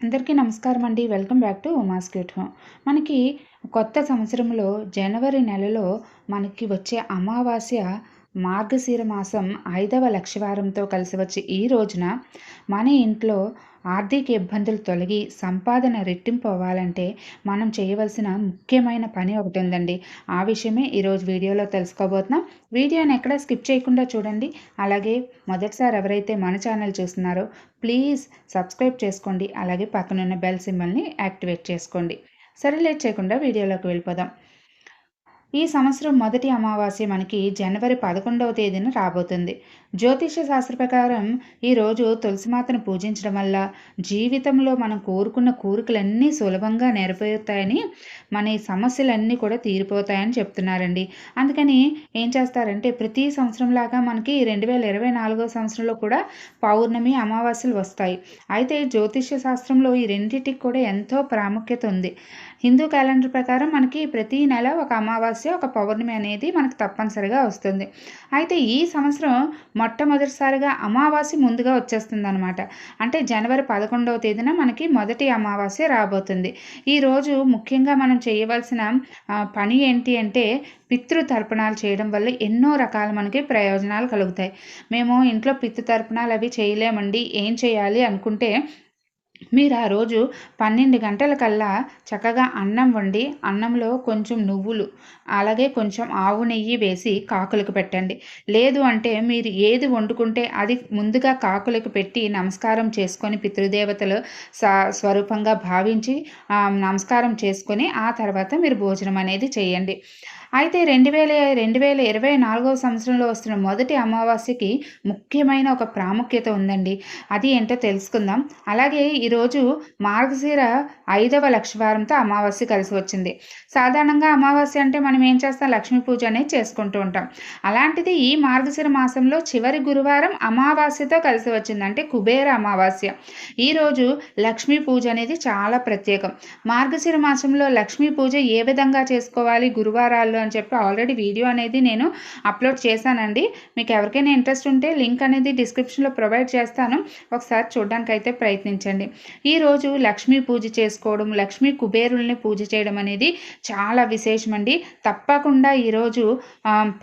అందరికీ నమస్కారం అండి. Welcome back to Uma's cute home. మనకి కొత్త సంవత్సరంలో జనవరి నెలలో మనకి వచ్చే అమావాస్య మార్గశీర మాసం ఐదవ లక్షవారంతో కలిసి వచ్చి ఈ రోజున మన ఇంట్లో ఆర్థిక ఇబ్బందులు తొలగి సంపాదన రెట్టింపు అవ్వాలంటే మనం చేయవలసిన ముఖ్యమైన పని ఒకటి ఉందండి. ఆ విషయమే ఈరోజు వీడియోలో తెలుసుకోబోతున్నాం. వీడియోని ఎక్కడ స్కిప్ చేయకుండా చూడండి. అలాగే మొదటిసారి ఎవరైతే మన ఛానల్ చూస్తున్నారో ప్లీజ్ సబ్స్క్రైబ్ చేసుకోండి. అలాగే పక్కనున్న బెల్ సింబల్ని యాక్టివేట్ చేసుకోండి. సరే లేట్ చేయకుండా వీడియోలోకి వెళ్ళిపోదాం. ఈ సంవత్సరం మొదటి అమావాస్య మనకి జనవరి పదకొండవ తేదీన రాబోతుంది. జ్యోతిష శాస్త్ర ప్రకారం ఈరోజు తులసిమాతను పూజించడం వల్ల జీవితంలో మనం కోరుకున్న కోరికలన్నీ సులభంగా నెరవేరుతాయని మన ఈ సమస్యలన్నీ కూడా తీరిపోతాయని చెప్తున్నారండి. అందుకని ఏం చేస్తారంటే ప్రతి సంవత్సరం లాగా మనకి రెండు వేల ఇరవై నాలుగో సంవత్సరంలో కూడా పౌర్ణమి అమావాస్యలు వస్తాయి. అయితే జ్యోతిష శాస్త్రంలో ఈ రెండింటికి కూడా ఎంతో ప్రాముఖ్యత ఉంది. హిందూ క్యాలెండర్ ప్రకారం మనకి ప్రతి నెల ఒక అమావాస్య ఒక పౌర్ణమి అనేది మనకు తప్పనిసరిగా వస్తుంది. అయితే ఈ సంవత్సరం మొట్టమొదటిసారిగా అమావాస్య ముందుగా వచ్చేస్తుంది అనమాట అంటే జనవరి పదకొండవ తేదీన మనకి మొదటి అమావాస్య రాబోతుంది. ఈరోజు ముఖ్యంగా మనం చేయవలసిన పని ఏంటి అంటే పితృ తర్పణాలు చేయడం వల్ల ఎన్నో రకాల మనకి ప్రయోజనాలు కలుగుతాయి. మేము ఇంట్లో పితృ తర్పణాలు అవి చేయలేమండి ఏం చేయాలి అనుకుంటే మీరు ఆ రోజు పన్నెండు గంటల కల్లా చక్కగా అన్నం వండి అన్నంలో కొంచెం నువ్వులు అలాగే కొంచెం ఆవు నెయ్యి వేసి కాకులకు పెట్టండి. లేదు అంటే మీరు ఏది వండుకుంటే అది ముందుగా కాకులకు పెట్టి నమస్కారం చేసుకొని పితృదేవతలు స్వరూపంగా భావించి నమస్కారం చేసుకొని ఆ తర్వాత మీరు భోజనం అనేది చేయండి. అయితే రెండు వేల రెండు వేల ఇరవై నాలుగవ సంవత్సరంలో వస్తున్న మొదటి అమావాస్యకి ముఖ్యమైన ఒక ప్రాముఖ్యత ఉందండి. అది ఏంటో తెలుసుకుందాం. అలాగే ఈరోజు మార్గశీర ఐదవ లక్షవారంతో అమావాస్య కలిసి వచ్చింది. సాధారణంగా అమావాస్య అంటే మనం ఏం చేస్తాం? లక్ష్మీ పూజ అనేది చేసుకుంటూ ఉంటాం. అలాంటిది ఈ మార్గశిర మాసంలో చివరి గురువారం అమావాస్యతో కలిసి వచ్చింది. అంటే కుబేర అమావాస్య. ఈరోజు లక్ష్మీ పూజ అనేది చాలా ప్రత్యేకం. మార్గశిర మాసంలో లక్ష్మీ పూజ ఏ విధంగా చేసుకోవాలి? గురువారాల్లో అని చెప్పి ఆల్రెడీ వీడియో అనేది నేను అప్లోడ్ చేశానండి. మీకు ఎవరికైనా ఇంట్రెస్ట్ ఉంటే లింక్ అనేది డిస్క్రిప్షన్లో ప్రొవైడ్ చేస్తాను. ఒకసారి చూడడానికి అయితే ప్రయత్నించండి ఈరోజు లక్ష్మీ పూజ చేసుకోవడం లక్ష్మీ కుబేరుల్ని పూజ చేయడం అనేది చాలా విశేషమండి. తప్పకుండా ఈరోజు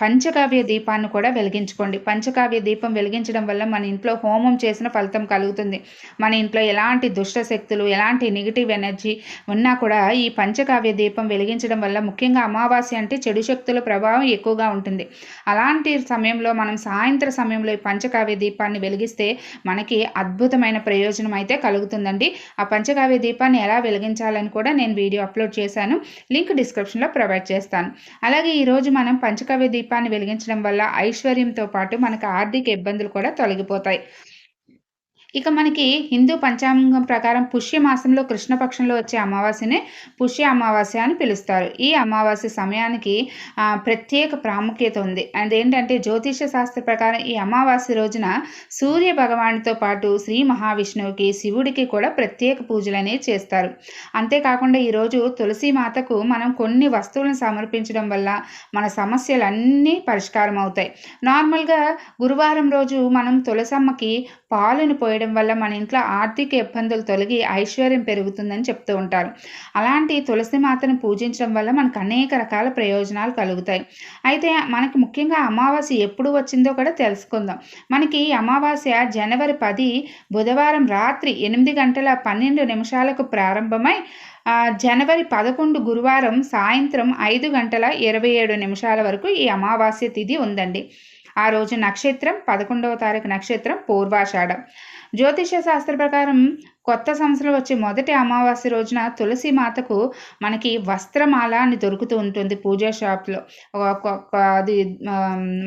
పంచకావ్య దీపాన్ని కూడా వెలిగించుకోండి. పంచకావ్య దీపం వెలిగించడం వల్ల మన ఇంట్లో హోమం చేసిన ఫలితం కలుగుతుంది. మన ఇంట్లో ఎలాంటి దుష్ట శక్తులు ఎలాంటి నెగిటివ్ ఎనర్జీ ఉన్నా కూడా ఈ పంచకావ్య దీపం వెలిగించడం వల్ల ముఖ్యంగా అమావాస్య అంటే చెడు శక్తుల ప్రభావం ఎక్కువగా ఉంటుంది. అలాంటి సమయంలో మనం సాయంత్ర సమయంలో ఈ పంచకావ్య దీపాన్ని వెలిగిస్తే మనకి అద్భుతమైన ప్రయోజనం అయితే కలుగుతుందండి. ఆ పంచకావ్య దీపాన్ని ఎలా వెలిగించాలని కూడా నేను వీడియో అప్లోడ్ చేశాను. లింక్ డిస్క్రిప్షన్లో ప్రొవైడ్ చేస్తాను. అలాగే ఈరోజు మనం పంచకావ్య దీపాన్ని వెలిగించడం వల్ల ఐశ్వర్యంతో పాటు మనకు ఆర్థిక ఇబ్బందులు కూడా తొలగిపోతాయి. ఇక మనకి హిందూ పంచాంగం ప్రకారం పుష్య మాసంలో కృష్ణపక్షంలో వచ్చే అమావాస్యనే పుష్య అమావాస్య అని పిలుస్తారు. ఈ అమావాస్య సమయానికి ప్రత్యేక ప్రాముఖ్యత ఉంది. అదేంటంటే జ్యోతిష శాస్త్ర ప్రకారం ఈ అమావాస్య రోజున సూర్య భగవానితో పాటు శ్రీ మహావిష్ణువుకి శివుడికి కూడా ప్రత్యేక పూజలు అనేవి చేస్తారు. అంతేకాకుండా ఈరోజు తులసి మాతకు మనం కొన్ని వస్తువులను సమర్పించడం వల్ల మన సమస్యలన్నీ పరిష్కారం అవుతాయి నార్మల్గా గురువారం రోజు మనం తులసమ్మకి పాలను పోయడం చేయడం వల్ల మన ఇంట్లో ఆర్థిక ఇబ్బందులు తొలగి ఐశ్వర్యం పెరుగుతుందని చెప్తూ ఉంటారు. అలాంటి తులసి మాతను పూజించడం వల్ల మనకు అనేక రకాల ప్రయోజనాలు కలుగుతాయి. అయితే మనకి ముఖ్యంగా అమావాస్య ఎప్పుడు వచ్చిందో కూడా తెలుసుకుందాం. మనకి అమావాస్య జనవరి పది బుధవారం రాత్రి ఎనిమిది గంటల పన్నెండు నిమిషాలకు ప్రారంభమై జనవరి పదకొండు గురువారం సాయంత్రం ఐదు గంటల ఇరవై ఏడు నిమిషాల వరకు ఈ అమావాస్య తిథి ఉందండి. ఆ రోజు నక్షత్రం పదకొండవ తారీఖు నక్షత్రం పూర్వాషాఢం. జ్యోతిష శాస్త్ర ప్రకారం కొత్త సంవత్సరం వచ్చే మొదటి అమావాస్య రోజున తులసి మాతకు మనకి వస్త్రమాల అని దొరుకుతూ ఉంటుంది పూజా షాప్లో అది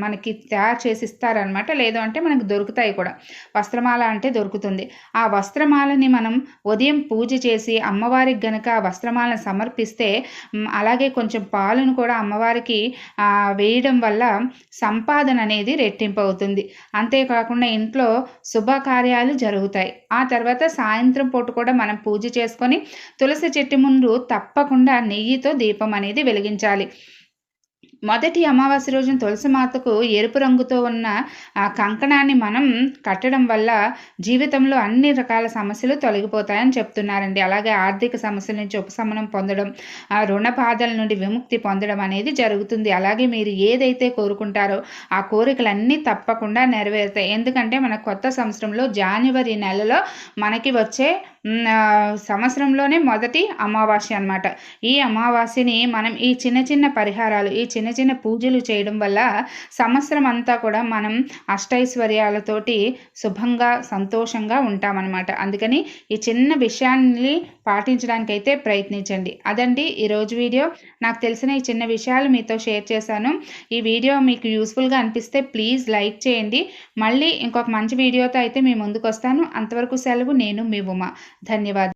మనకి తయారు చేసి ఇస్తారనమాట లేదు అంటే మనకు దొరుకుతాయి కూడా. వస్త్రమాల అంటే దొరుకుతుంది. ఆ వస్త్రమాలని మనం ఉదయం పూజ చేసి అమ్మవారికి గనక ఆ వస్త్రమాలను సమర్పిస్తే అలాగే కొంచెం పాలను కూడా అమ్మవారికి వేయడం వల్ల సంపాదన అనేది రెట్టింపు అవుతుంది. అంతేకాకుండా ఇంట్లో శుభకార్యాలు జరుగుతాయి. ఆ తర్వాత సాయంత్రం సాయంత్రం పూట కూడా మనం పూజ చేసుకొని తులసి చెట్టు ముందు తప్పకుండా నెయ్యితో దీపం అనేది వెలిగించాలి. మొదటి అమావాస్య రోజున తులసి మాతకు ఎరుపు రంగుతో ఉన్న ఆ కంకణాన్ని మనం కట్టడం వల్ల జీవితంలో అన్ని రకాల సమస్యలు తొలగిపోతాయని చెప్తున్నారండి. అలాగే ఆర్థిక సమస్యల నుంచి ఉపశమనం పొందడం ఆ రుణ బాధల నుండి విముక్తి పొందడం అనేది జరుగుతుంది. అలాగే మీరు ఏదైతే కోరుకుంటారో ఆ కోరికలన్నీ తప్పకుండా నెరవేరుతాయి. ఎందుకంటే మన కొత్త సంవత్సరంలో జనవరి నెలలో మనకి వచ్చే సంవత్సరంలోనే మొదటి అమావాస్య అనమాట ఈ అమావాస్యని మనం ఈ చిన్న చిన్న పరిహారాలు ఈ చిన్న చిన్న పూజలు చేయడం వల్ల సంవత్సరం అంతా కూడా మనం అష్టైశ్వర్యాలతోటి శుభంగా సంతోషంగా ఉంటామన్నమాట. అందుకని ఈ చిన్న విషయాన్ని పాటించడానికైతే ప్రయత్నించండి. అదండి ఈరోజు వీడియో. నాకు తెలిసిన ఈ చిన్న విషయాలు మీతో షేర్ చేశాను. ఈ వీడియో మీకు యూస్ఫుల్గా అనిపిస్తే ప్లీజ్ లైక్ చేయండి. మళ్ళీ ఇంకొక మంచి వీడియోతో అయితే మీ ముందుకు వస్తాను అంతవరకు సెలవు నేను మీ ఉమా. धन्यवाद।